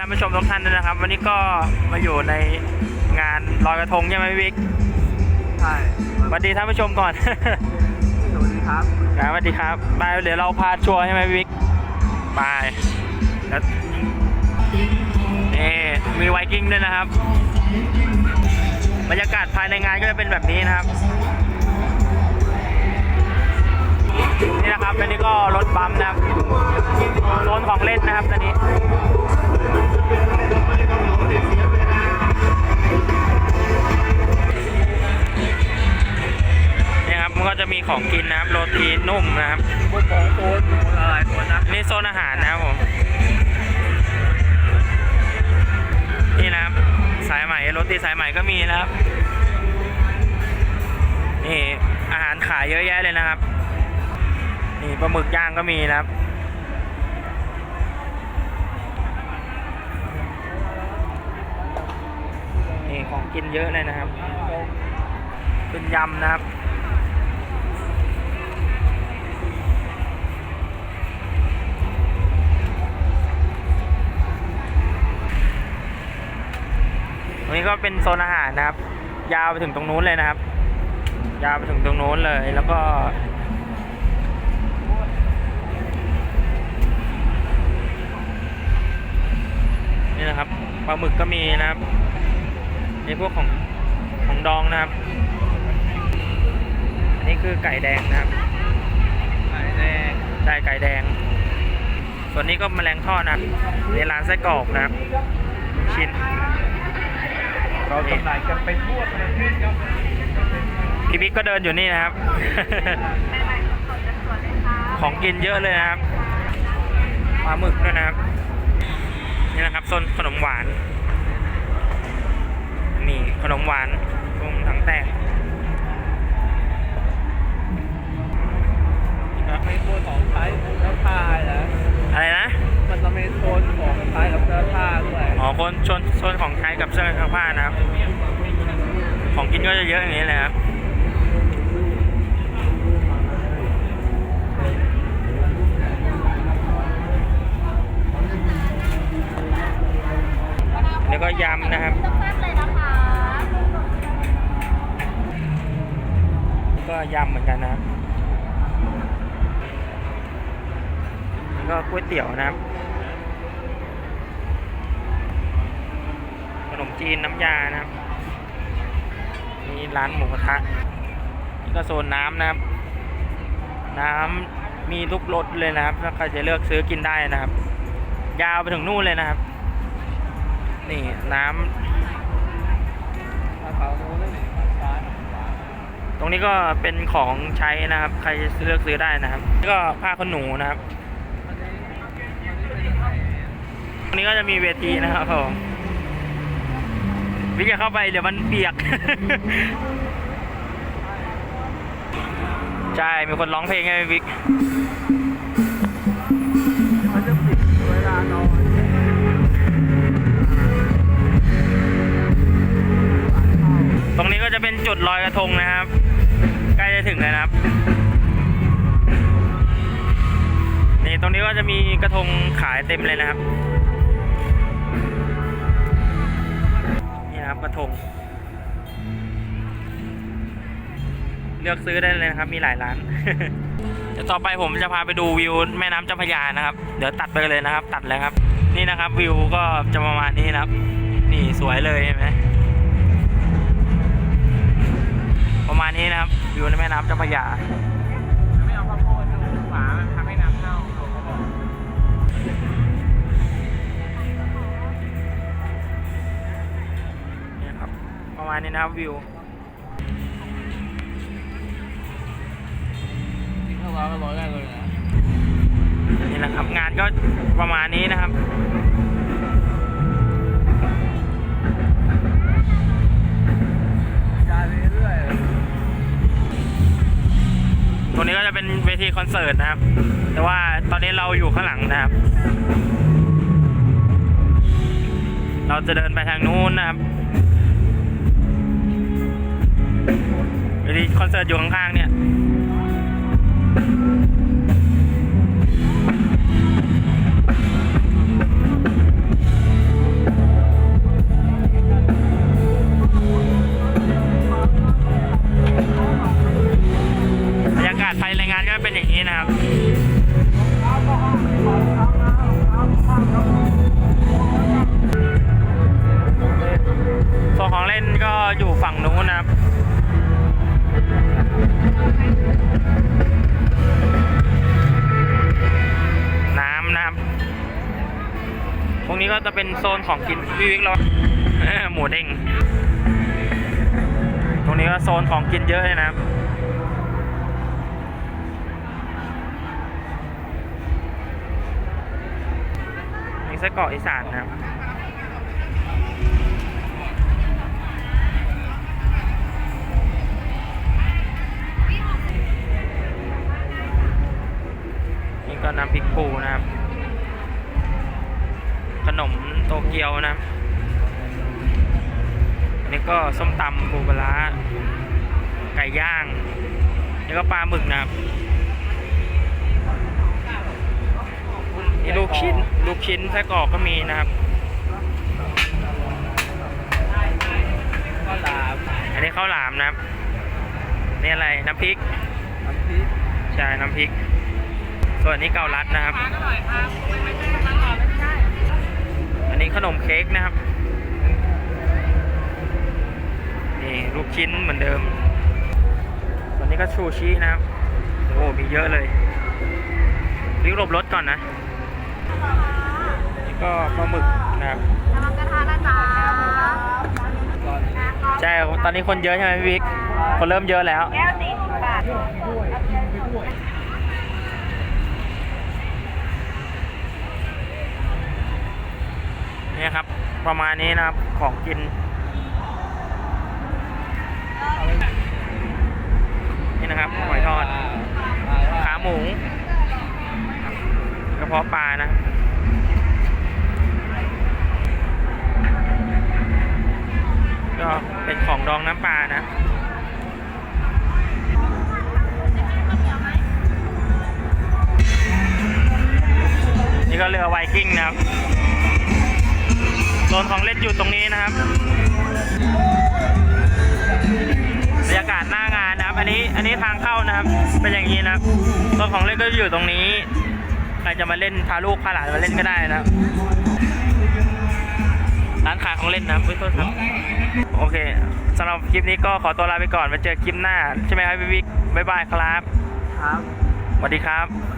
ท่านผู้ชมทุกท่านด้วยนะครับ วันนี้ก็มาอยู่ในงานลอยกระทงใช่ไหมพี่วิกใช่สวัสดีท่านผู้ชมก่อน สวัสดีครับครับสวัสดีครับไปเดี๋ยวเราพาชัวร์ใช่ไหมพี่วิกไปแล้วนี่มีไวกิ้งด้วยนะครับ บรรยากาศภายในงานก็จะเป็นแบบนี้นะครับ นี่นะครับอันนี้ก็รถบัมป์นะครับโซนของเล่นนะครับตอนนี้นี่ ของกินนะครับโรตีนุ่มนะครับพวกของโคนอะไรคนนะนี่โซนอาหารนะครับผมนี่นะครับสายใหม่โรตีสายใหม่ก็มีนะครับนี่อาหารขายเยอะแยะเลยนะครับ นี่ปลาหมึกย่างก็มีนะครับนี่ของกินเยอะเลยนะครับ เป็นยำนะครับ นี้ก็เป็นโซนอาหารนะครับ ยาวไปถึงตรงนู้นเลยนะครับ ยาวไปถึงตรงนู้นเลยแล้วก็ นี่นะครับปลาหมึกก็มีนะครับนี่พวกของของดองนะครับ อันนี้คือไก่แดงนะครับไข่แดงใช่ไก่แดง ส่วนนี้ก็แมลงทอดนะครับในร้านไส้กรอกนะครับลูกชิ้น เราจำหน่ายกันไปทั่วประเทศครับพี่บิ๊กก็เดินอยู่นี่นะครับ ของกินเยอะเลยนะครับปลาหมึกด้วยนะครับ นี่นะครับโซนขนมหวาน นี่ขนมหวานรวมทั้งแตกครับในโซนของใช้เสื้อผ้านะอะไรนะ มันจะมีโซนของใช้กับเสื้อผ้าด้วยอ๋อ คนชนโซนของใช้กับเสื้อผ้านะครับ ของกินก็จะเยอะอย่างนี้เลยครับแล้วก็ยำนะครับก็ยำเหมือนกันนะครับแล้วก็ก๋วยเตี๋ยวนะครับ จีนน้ำยานะครับมีร้านหมูกระทะนี่ก็โซนน้ำนะครับ น้ำมีทุกรสเลยนะครับถ้าใครจะเลือกซื้อกินได้นะครับ ยาวไปถึงนู่นเลยนะครับ นี่น้ำตรงนี้ก็เป็นของใช้นะครับ ใครจะเลือกซื้อได้นะครับนี่ก็ผ้าขนหนูนะครับตรงนี้ก็จะมีเวทีนะครับผม วิจะเข้าไปเดี๋ยวมันเปียก ใช่ มีคนร้องเพลงให้วิกตรงนี้ก็จะเป็นจุดลอยกระทงนะครับ ใกล้จะถึงแล้วนะครับ นี่ตรงนี้ก็จะมีกระทงขายเต็มเลยนะครับ ทง เลือกซื้อได้เลยนะครับ มีหลายร้าน เดี๋ยวต่อไปผมจะพาไปดูวิวแม่น้ำเจ้าพระยานะครับ เดี๋ยวตัดไปเลยนะครับ ตัดเลยครับ นี่นะครับ วิวก็จะประมาณนี้นะครับ นี่สวยเลยเห็นไหมประมาณนี้นะครับวิวในแม่น้ำเจ้าพระยา ประมาณนี้นะครับวิวกินข้าวร้อนก็ร้อยได้เลยนะนี่นะครับงานก็ประมาณนี้นะครับจานเรื่อยตรงนี้ก็จะเป็นเวทีคอนเสิร์ตนะครับ แต่ว่าตอนนี้เราอยู่ข้างหลังนะครับ เราจะเดินไปทางนู้นนะครับ เวทีคอนเสิร์ตอยู่ข้างๆเนี่ย ก็จะเป็นโซนของกินพี่วิกเราหมูเด้งตรงนี้ก็โซนของกินเยอะเลยนะครับมีไส้กรอกอีสานนะครับนี่ก็น้ำพริกปูนะครับ ขนมโตเกียวนะครับอันนี้ก็ส้มตำปูปลาร้าไก่ย่าง นี่ก็ปลาหมึกนะครับนี่ลูกชิ้น ลูกชิ้นไส้กรอกก็มีนะครับก็ตามอันนี้ข้าวหลามนะครับ นี่อะไรน้ำพริกน้ำพริก ใช่ น้ำพริก ส่วนนี้เกาลัดนะครับ ขนมเค้กนะครับ นี่ลูกชิ้นเหมือนเดิมส่วนนี้ก็ชูชินะครับ โอ้ มีเยอะเลยรีบหลบรถก่อนนะ นี่ก็ปลาหมึกนะครับระวังกระทะนะจ๊ะใช่ ตอนนี้คนเยอะใช่ไหมพี่วิกคนเริ่มเยอะแล้วแก้วสี่สิบบาท นี่ครับ ประมาณนี้นะครับของกิน นี่นะครับหอยทอด ขาหมูกระเพาะปลานะก็เป็นของดองน้ำปลานะนี่ก็เรือไวกิ้งนะครับ นของเล่นอยู่ตรงนี้นะครับบรรยากาศหน้างานนะครับ อันนี้อันนี้ทางเข้านะครับ เป็นอย่างนี้นะครับโซนของเล่นก็อยู่ตรงนี้ใครจะมาเล่นพาลูกพาหลานมาเล่นก็ได้นะครับร้านขายของเล่นนะครับขอโทษครับโอเคสำหรับคลิปนี้ก็ขอตัวลาไปก่อนไว้เจอคลิปหน้า ใช่ไหมครับพี่วิกบ๊ายบายครับ ครับสวัสดีครับส